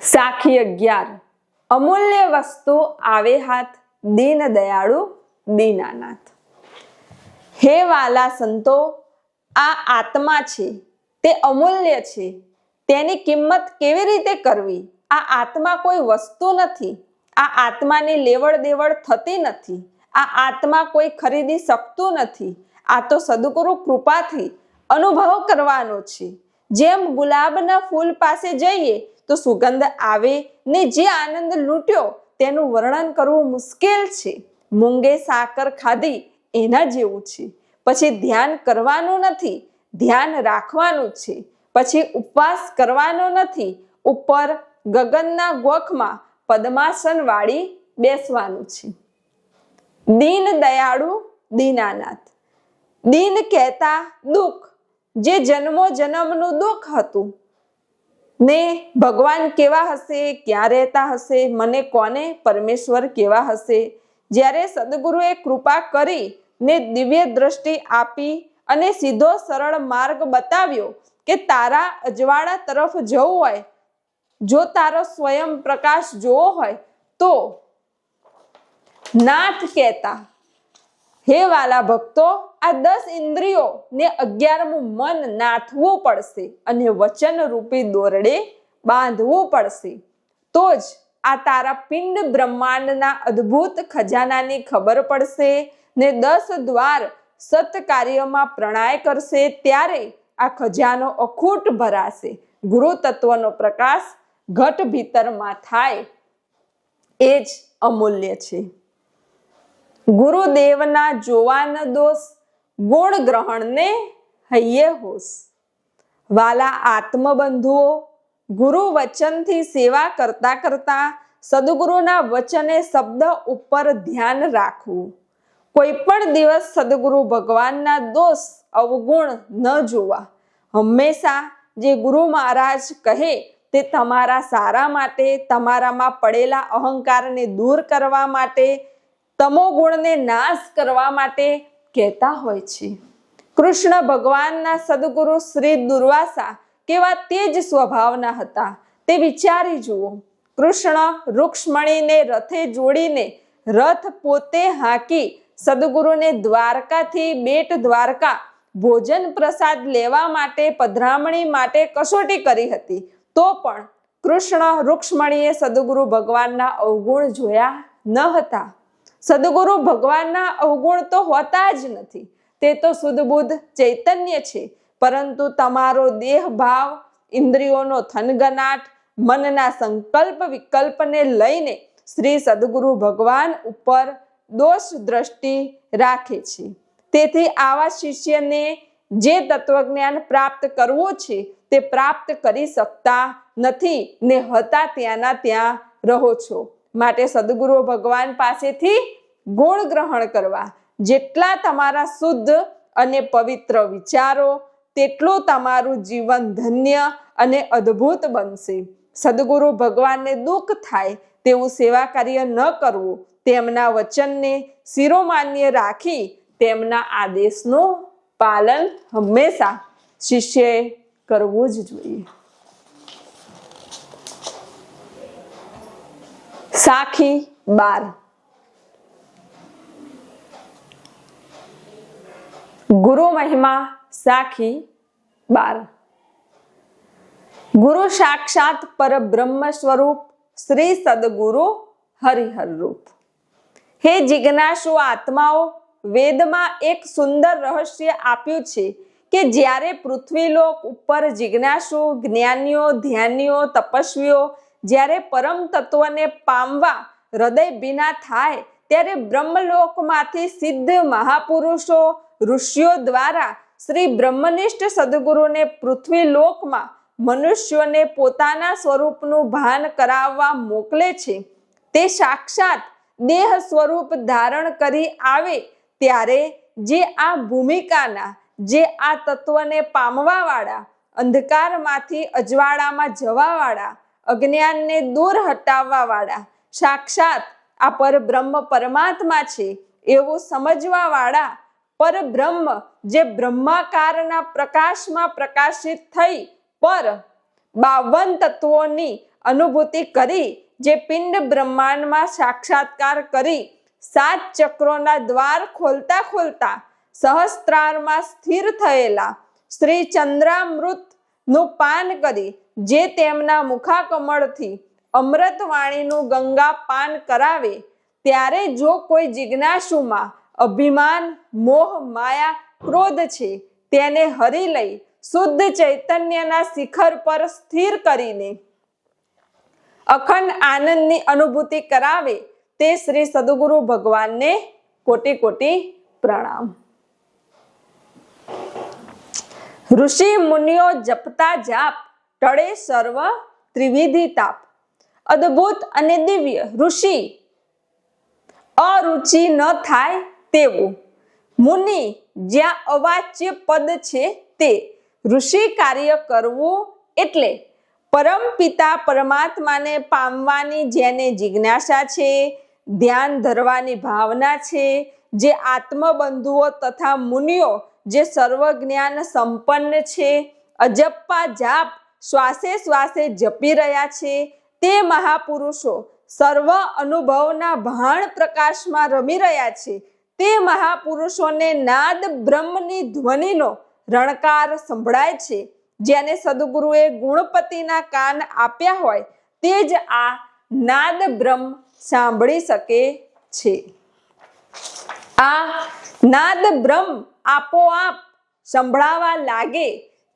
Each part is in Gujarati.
સાખી અગિયાર. અમૂલ્ય વસ્તુ આવે હાથ, દીન દયાળુ, દીનાનાથ. હે વાલા સંતો, આ આત્મા છે, તે અમૂલ્ય છે, તેની કિંમત કેવી રીતે કરવી? આ આત્મા કોઈ વસ્તુ નથી, આ આત્માની લેવડ દેવડ થતી નથી, આ આત્મા કોઈ ખરીદી શકતું નથી, આ તો સદગુરુ કૃપાથી અનુભવ કરવાનો છે. જેમ ગુલાબના ફૂલ પાસે જઈએ તો સુગંધ આવે ને જે આનંદ લૂંટ્યો તેનું વર્ણન કરવું મુશ્કેલ છે. મૂંગે સાકર ખાધી એના જેવું છે. પછી ધ્યાન કરવાનું નથી, ધ્યાન રાખવાનું છે. પછી ઉપવાસ કરવાનો નથી, ઉપર ગગનના ગોખમાં પદ્માસન વાળી બેસવાનું છે. દીન દયાળુ દીનાનાથ. દીન કહેતા દુઃખ, જે જન્મો જન્મનું દુઃખ હતું ને ભગવાન કેવા હશે, ક્યાં રહેતા હશે, મને કોને પરમેશ્વર કેવા હશે? જ્યારે સદગુરુએ કૃપા કરી ને દિવ્ય દ્રષ્ટિ આપી અને સીધો સરળ માર્ગ બતાવ્યો કે તારા અજવાળા તરફ જવું હોય, જો તારો સ્વયં પ્રકાશ જોવો હોય, તો નાથ કહેતા હે વાલા ભક્તો, આ દસ ઇન્દ્રિયો ને અગિયારમું મન નાથવું પડશે અને વચન રૂપી દોરડે બાંધવું પડશે. તો જ આ તારા પિંડ બ્રહ્માંડના અદ્ભુત ખજાનાની ખબર પડશે ને દસ દ્વાર સત્કાર્યમાં પ્રણય કરશે ત્યારે આ ખજાનો અખૂટ ભરાશે. ગુરુ તત્વનો પ્રકાશ ઘટ ભીતરમાં થાય. એ જ અમૂલ્ય છે. ગુરુદેવના જોવાન દોષ ગુણ ગ્રહણને હૈયે હોશ વાલા આત્મબંધુઓ, ગુરુ વચનથી સેવા કરતા કરતા સદગુરુના વચને શબ્દ ઉપર ધ્યાન રાખવું. કોઈ પણ દિવસ સદગુરુ ભગવાનના દોષ અવગુણ ન જોવા. હંમેશા જે ગુરુ મહારાજ કહે તે તમારા સારા માટે, તમારામાં પડેલા અહંકારને દૂર કરવા માટે તમો ગુણને નાશ કરવા માટે કહેતા હોય છે. કૃષ્ણ ભગવાનના સદગુરુ શ્રી દુર્વાસા કેવા તેજ સ્વભાવના હતા તે વિચારી જુઓ. કૃષ્ણ રૂક્ષ્મણીને રથે જોડીને રથ પોતે હાંકી સદગુરુને દ્વારકાથી બેટ દ્વારકા ભોજન પ્રસાદ લેવા માટે પધરામણી માટે કસોટી કરી હતી. તો પણ કૃષ્ણ રૂક્ષ્મણીએ સદગુરુ ભગવાનના અવગુણ જોયા ન હતા. સદગુરુ ભગવાનના અવગુણ તો હોતા જ નથી. તે તો સુદબુદ્ધ ચૈતન્ય છે. પરંતુ તમારો દેહ ભાવ ઇન્દ્રિયોનો થનગનાટ, મનના સંકલ્પ વિકલ્પને લઈને શ્રી સદગુરુ ભગવાન ઉપર દોષ દ્રષ્ટિ રાખે છે. તેથી આવા શિષ્યને જે તત્વજ્ઞાન પ્રાપ્ત કરવું છે તે પ્રાપ્ત કરી શકતા નથી ને હતા ત્યાંના ત્યાં રહો છો. માટે સદગુરુ ભગવાન પાસેથી ગુણ ગ્રહણ કરવા. જેટલા તમારા શુદ્ધ અને પવિત્ર વિચારો, તેટલું તમારું જીવન ધન્ય અને અદ્ભુત બનશે. સદગુરુ ભગવાનને દુઃખ થાય તેવું સેવા કાર્ય ન કરવું. તેમના વચનને શિરોમાન્ય રાખી તેમના આદેશનું પાલન હંમેશા શિષ્યએ કરવું જ જોઈએ. સાખી બાર. ગુરુ મહિમા સાખી બાર. ગુરુ સાક્ષાત પરબ્રહ્મ સ્વરૂપ શ્રી સદગુરુ હરિહર રૂપ. હે જિજ્ઞાસુ આત્માઓ, વેદમાં એક સુંદર રહસ્ય આપ્યું છે કે જ્યારે પૃથ્વીલોક ઉપર જિજ્ઞાસુ, જ્ઞાનીઓ, ધ્યાનીઓ, તપસ્વીઓ જ્યારે પરમ તત્વને પામવા હૃદય ભીના થાય ત્યારે બ્રહ્મલોકમાંથી સિદ્ધ મહાપુરુષો, ઋષિઓ દ્વારા શ્રી બ્રહ્મનિષ્ઠ સદગુરુને પૃથ્વી લોકમાં મનુષ્યોને પોતાના સ્વરૂપનું ભાન કરાવવા મોકલે છે. તે સાક્ષાત દેહ સ્વરૂપ ધારણ કરી આવે ત્યારે જે આ ભૂમિકાના, જે આ તત્વને પામવાવાળા, અંધકારમાંથી અજવાળામાં જવાવાળા, અજ્ઞાનને દૂર હટાવવાવાળા, સાક્ષાત આ પરબ્રહ્મ પરમાત્મા છે એવો સમજવા વાળા પરબ્રહ્મ જે બ્રહ્માકારના પ્રકાશમાં પ્રકાશિત થઈ પર બાવન તત્વોની અનુભૂતિ કરી, જે પિંડ બ્રહ્માંડમાં સાક્ષાત્કાર કરી, સાત ચક્રોના દ્વાર ખોલતા ખોલતા સહસ્ત્રારમાં સ્થિર થયેલા શ્રી ચંદ્રામૃતનું પાન કરી, જે તેમના મુખાકમળથી અમૃતવાણીનું ગંગા પાન કરાવે, ત્યારે જો કોઈ જિજ્ઞાસુમાં અભિમાન, મોહ, માયા, ક્રોધ છે, તેને હરી લઈ શુદ્ધ ચૈતન્યના શિખર પર સ્થિર કરીને અખંડ આનંદની અનુભૂતિ કરાવે, તે શ્રી સદગુરુ ભગવાનને કોટી કોટી પ્રણામ. ઋષિ મુનિઓ જપતા જાપ, ટળે સર્વ ત્રિવિધિ તાપ. અદ્ભુત અને દિવ્ય ઋષિ અરુચિ ન થાય તેવું. મુનિ, જ્યાં અવાચ્ય પદ છે તે ઋષિ કાર્ય કરવું એટલે પરમ પિતા પરમાત્માને પામવાની જેને જિજ્ઞાસા છે, ધ્યાન ધરવાની ભાવના છે, જે આત્મબંધુઓ તથા મુનિઓ જે સર્વજ્ઞાન સંપન્ન છે, અજપ્પા જાપ શ્વાસે શ્વાસે જપી રહ્યા છે તે મહાપુરુષો સર્વ અનુભવના ભાણ પ્રકાશમાં રમી રહ્યા છે. તે મહાપુરુષોને નાદ બ્રહ્મની ધ્વનિનો રણકાર સંભળાય છે. જેને સદગુરુએ ગુણપતિના કાન આપ્યા હોય તે જ આ નાદ બ્રહ્મ સાંભળી શકે છે. આ નાદ બ્રહ્મ આપોઆપ સંભળાવા લાગે.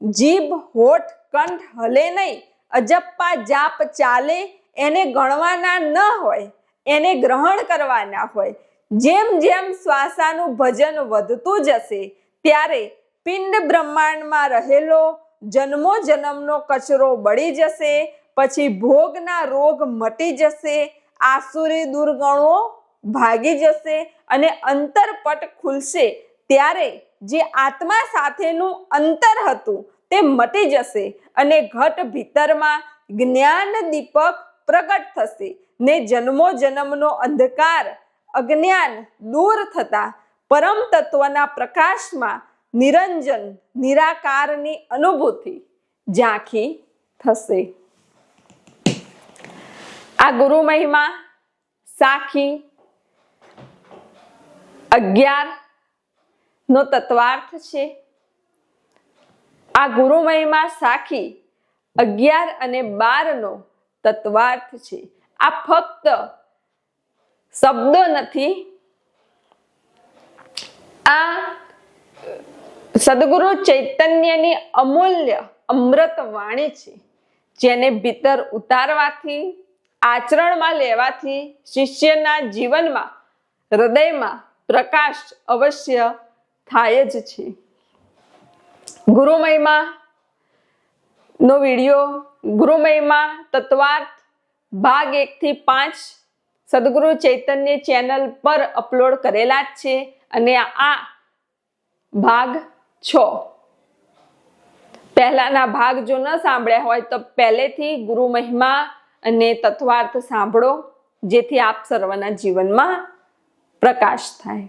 જીભ, હોઠ, કંઠ હલે નહીં. અજપ્પા જાપ ચાલે, એને ગણવાના ન હોય, એને ગ્રહણ કરવાના હોય. જેમ જેમ શ્વાસાનું ભજન વધતું જશે, ત્યારે પિંડ બ્રહ્માંડમાં રહેલો જન્મો જન્મનો કચરો બળી જશે, પછી ભોગના રોગ મટી જશે, આસુરી દુર્ગણો ભાગી જશે અને અંતરપટ ખુલશે. ત્યારે જે આત્મા સાથેનું અંતર હતું તે મટી જશે અને ઘટ ભીતરમાં જ્ઞાન દીપક પ્રગટ થશે. ને જન્મો જન્મનો અંધકાર, અજ્ઞાન દૂર થતા પરમ તત્વના પ્રકાશમાં નિરંજન, નિરાકારની અનુભૂતિ ઝાંખી થશે. આ ગુરુ મહિમા સાખી અગિયાર નો તત્વાર્થ છે. આ ગુરુમયમાં સાખી અગિયાર અને બાર નો તત્વાર્થ છે. આ ફક્ત શબ્દો નથી, આ સદગુરુ ચૈતન્યની અમૂલ્ય અમૃત વાણી છે, જેને ભીતર ઉતારવાથી, આચરણમાં લેવાથી શિષ્યના જીવનમાં, હૃદયમાં પ્રકાશ અવશ્ય થાય જ છે. ગુરુમયમાં નો વીડિયો ગુરુ મહિમા તત્વાર્થ, ભાગ એક થી પાંચ સદગુરુ ચૈતન્ય ચેનલ પર અપલોડ કરેલા જ છે અને આ ભાગ છ. પહેલાના ભાગ જો ન સાંભળ્યા હોય તો પહેલેથી ગુરુ મહિમા અને તત્વાર્થ સાંભળો, જેથી આપ સર્વના જીવનમાં પ્રકાશ થાય.